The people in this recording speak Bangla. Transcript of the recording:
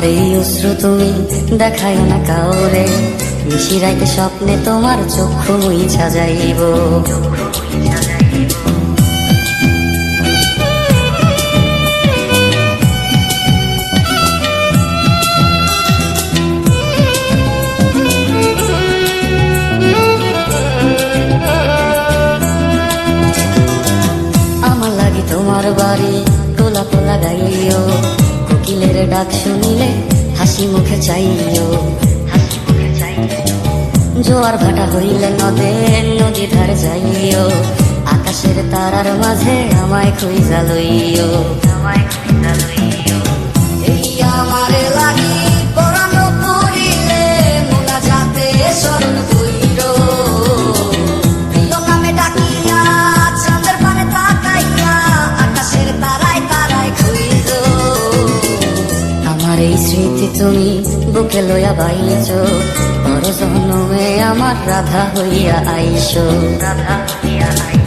তোমার এই অশ্রু তুমি দেখায় না কাউরে। মিশিরাইতে স্বপ্নে তোমার চক্ষু মুইছা যাইব আমার লাগি তোমার বাড়ি গোলা পোলা গাইও কোকিলের ডাক শুনিলে হাসি মুখে চাইও, হাসি মুখে জোয়ার ভাটা হইলে নদে নদী ধারে যাইও, আকাশের তারার মাঝে আমায় খুঁজা লইও। আমায় এই স্মৃতি তুমি বুকে লইয়া বাইছ পর জন্মে আমার রাধা হইয়া আইস। রাধা হইয়া আইসো।